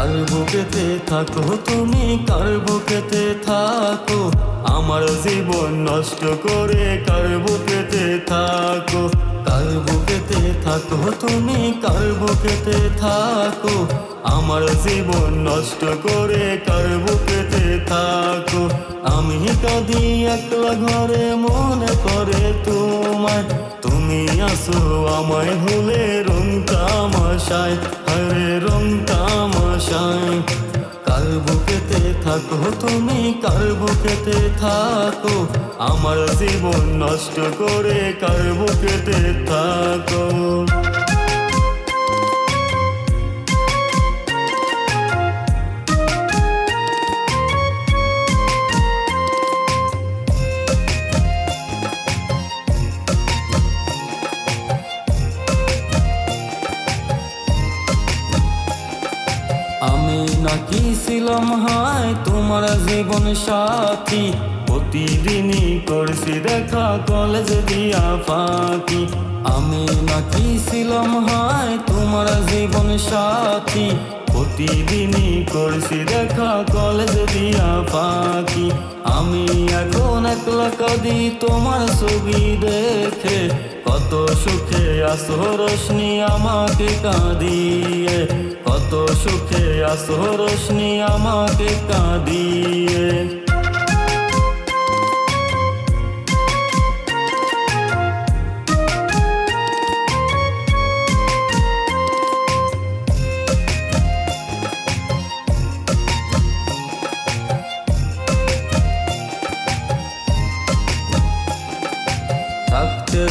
কার বুকেতে থাকো? তুমি কার বুকেতে থাকো? আমার জীবন নষ্ট করে কার বুকেতে থাকো? কার বুকেতে থাকো? তুমি কার বুকেতে থাকো? আমার জীবন নষ্ট করে কার বুকেতে থাকো? আমি কাঁদি একলা ঘরে মনে করে তোমায়, তুমি আসো আমায় ভুলে রং তামাশায় হরে রং বুকেতে থাকো তুমি কার বুকেতে থাকো? আমার জীবন নষ্ট করে কার বুকেতে থাকো? আমি নাকি ছিলাম, হায়, তোমার জীবন সাথী। প্রতিদিনই করছি দেখা, কলেজ দিয়া ফাঁকি। আমি নাকি ছিলাম, হায়, তোমার জীবন সাথী। প্রতিদিনই করছি দেখা কলেজ দিয়া পাখি আমি এখন একলা কাঁদি তোমার ছবি দেখে। কত সুখে আসো রোশনি আমাকে কাঁদিয়ে। কত সুখে আসো রোশনি আমাকে কাঁদিয়ে।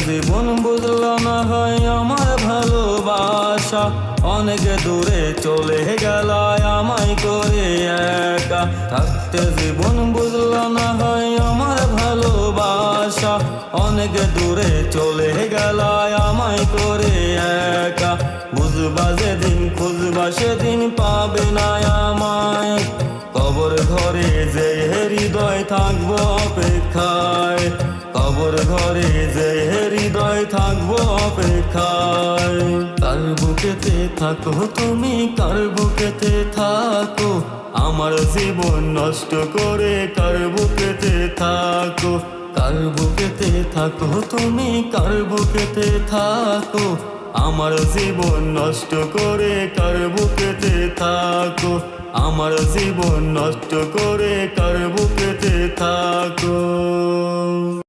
জীবন বুঝলো না হয় আমার ভালোবাসা, অনেক দূরে চলে গেল আমায় করে একা। থাকতে জীবন বুঝলো না হয় আমার ভালোবাসা, অনেক দূরে চলে গেল আমায় করে একা। বুঝবা যেদিন, খুঁজবা সেদিন পাবে না আমায়। কবর ঘরে যে হৃদয় থাকব অপেক্ষায়। কবর ঘরে যে হৃদয় থাকব অপেক্ষায়। কার বুকেতে থাকো তুমি? কার বুকেতে থাকো? আমার জীবন নষ্ট করে কার বুকেতে থাকো? কার বুকেতে থাকো তুমি? কার বুকেতে থাকো? আমার জীবন নষ্ট করে কার বুকেতে থাকো? আমার জীবন নষ্ট করে কার বুকেতে থাকো?